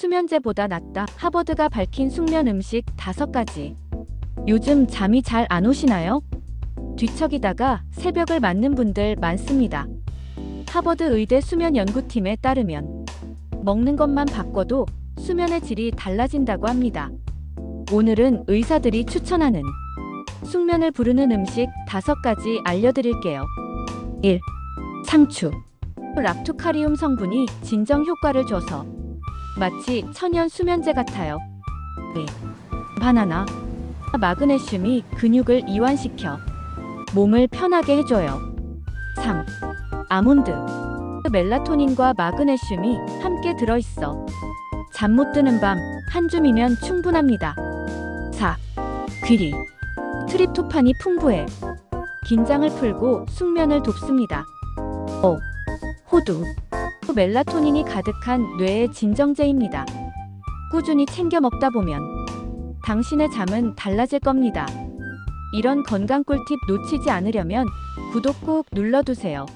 수면제보다 낫다. 하버드가 밝힌 숙면 음식 5가지. 요즘 잠이 잘 안 오시나요? 뒤척이다가 새벽을 맞는 분들 많습니다. 하버드 의대 수면 연구팀에 따르면 먹는 것만 바꿔도 수면의 질이 달라진다고 합니다. 오늘은 의사들이 추천하는 숙면을 부르는 음식 5가지 알려드릴게요. 1. 상추. 락투카리움 성분이 진정 효과를 줘서 마치 천연 수면제 같아요. 2. 바나나. 마그네슘이 근육을 이완시켜 몸을 편하게 해줘요. 3. 아몬드. 멜라토닌과 마그네슘이 함께 들어있어 잠 못 드는 밤 한 줌이면 충분합니다. 4. 귀리. 트립토판이 풍부해 긴장을 풀고 숙면을 돕습니다. 5. 호두. 멜라토닌이 가득한 뇌의 진정제입니다. 꾸준히 챙겨 먹다 보면 당신의 잠은 달라질 겁니다. 이런 건강 꿀팁 놓치지 않으려면 구독 꼭 눌러두세요.